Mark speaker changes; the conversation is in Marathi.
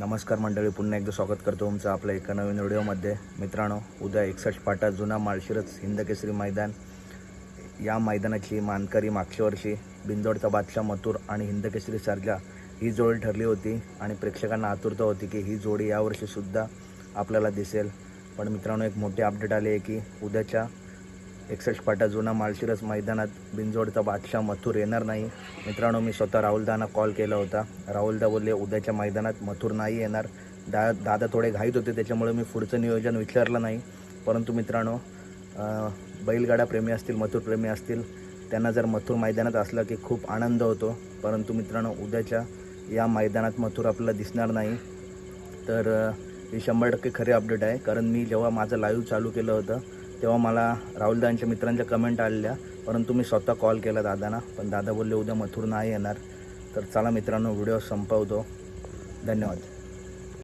Speaker 1: नमस्कार मंडळी पुन्हा एकदा स्वागत करतो तुमचं आपल्या एका नवीन व्हिडिओमध्ये. मित्रांनो उद्या एकसष्ट पाटा जुना माळशिरस हिंदकेसरी मैदान. या मैदानाची मानकरी मागच्या वर्षी बिंदोडचा बादशाह मथुर आणि हिंदकेसरी सरजा ही जोडी ठरली होती आणि प्रेक्षकांना आतुरता होती की ही जोडी यावर्षीसुद्धा आपल्याला दिसेल. पण मित्रांनो एक मोठी अपडेट आली आहे की उद्याच्या एकसष्ट पाटा जुना माळशिरस मैदानात बिंजोडचा बादशाह मथुर येणार नाही. मित्रांनो मी स्वतः राहुलदाना कॉल केला होता. राहुलदा बोलले उद्याच्या मैदानात मथुर नाही येणार. दा दादा थोडे घाईत होते त्याच्यामुळे मी पुढचं नियोजन विचारलं नाही. परंतु मित्रांनो बैलगाडा प्रेमी असतील मथुर प्रेमी असतील त्यांना जर मथुर मैदानात असलं की खूप आनंद होतो. परंतु मित्रांनो उद्याच्या या मैदानात मथुर आपल्याला दिसणार नाही. तर हे ही शंभर टक्के खरी अपडेट आहे. कारण मी जेव्हा माझं लाईव्ह चालू केलं होतं तेव्हा मला राहुलदांच्या मित्रांच्या कमेंट आलेल्या. परंतु मी स्वतः कॉल केला दादांना. पण दादा बोलले उद्या मथुर नाही येणार. तर चला मित्रांनो व्हिडिओ संपवतो. धन्यवाद.